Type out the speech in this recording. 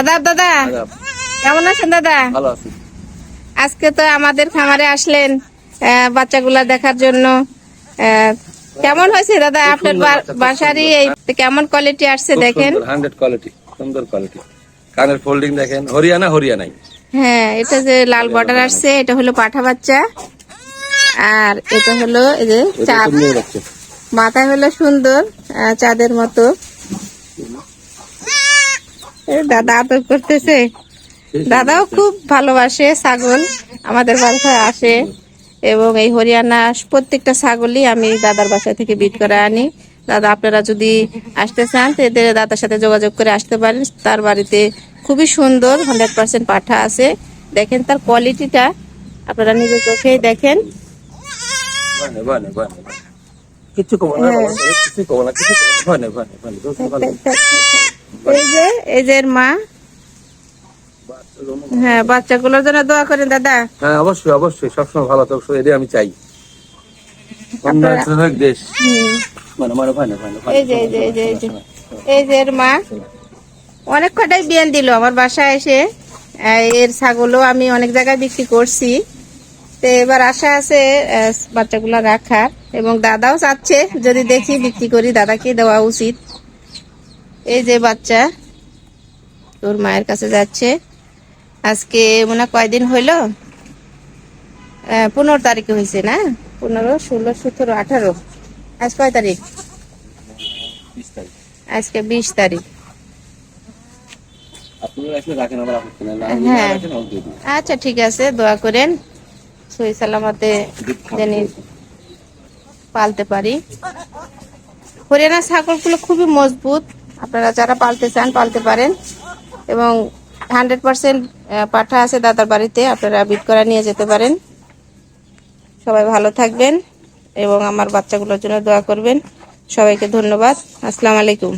আদাব দাদা? কেমন আছেন দাদা? ভালো আছি। আজকে তো আমাদের খামারে আসলেন বাচ্চাগুলা দেখার জন্য। কেমন হয়েছে দাদা? আপনার বাসারই এই কেমন কোয়ালিটি আসছে দেখেন? হান্ড্রেড কোয়ালিটি সুন্দর কোয়ালিটি কানের ফোল্ডিং দেখেন হরিয়ানা হরিয়ানাই। হ্যাঁ এটা যে লাল বর্ডার আসছে এটা হলো পাঠা বাচ্চা। আর এটা হলো এই যে চাঁদ। মাথায় হলো সুন্দর চাঁদের মতো। দাদা আদর করতেছে। দাদাও খুব ভালোবাসে ছাগল, আমাদের বাসায় আসে। এবং এই হরিয়ানা প্রত্যেকটা ছাগলই আমি দাদার বাসা থেকে বিট করে আনি। দাদা, আপনারা যদি আসতে চান এদের দাদার সাথে যোগাযোগ করে আসতে পারেন। তার বাড়িতে খুবই সুন্দর হান্ড্রেড পার্সেন্ট পাঠা আছে। দেখেন তার কোয়ালিটিটা আপনারা নিজের চোখেই দেখেন। বানে। কিচ্ছু কমো না কিছু কমো না কিছু কমো না। বানে বানে বানে দোস্ত ভালো। এই যে এই যে মা। হ্যাঁ। বাচ্চাগুলোর জন্য দোয়া করেন দাদা। হ্যাঁ অবশ্যই অবশ্যই সবসময় ভালো থাকো এটাই আমি চাই। দেশ। মানে মানে বানে বানে বানে। এই যে এই যে এই যে এই যে এই যে এর মা। অনেক কটাই বিয়ান দিল আমার বাসায় এসে। এর ছাগলও আমি অনেক জায়গায় বিক্রি করছি। তো এবার আশা আছে বাচ্চাগুলো রাখার। এবং দাদাও চাচ্ছে যদি দেখি বিক্রি করি দাদাকে দেওয়া উচিত। এই যে বাচ্চা তোর মায়ের কাছে যাচ্ছে। আজকে মনে হয় কয়দিন হইল? পনেরো তারিখে হয়েছে না? পনেরো ষোলো সতেরো আঠারো। আজ কয় তারিখ? আজকে বিশ তারিখ। হ্যাঁ। আচ্ছা ঠিক আছে দোয়া করেন। সই সালামতে জানি পালতে পারি। হরিয়ানা ছাগলগুলো খুবই মজবুত। আপনারা যারা পালতে চান, পালতে পারেন। এবং হান্ড্রেড পার্সেন্ট পাঠা আছে দাদার বাড়িতে, আপনারা বিট করা নিয়ে যেতে পারেন। সবাই ভালো থাকবেন এবং আমার বাচ্চাগুলোর জন্য দোয়া করবেন। সবাইকে ধন্যবাদ। আসসালামু আলাইকুম।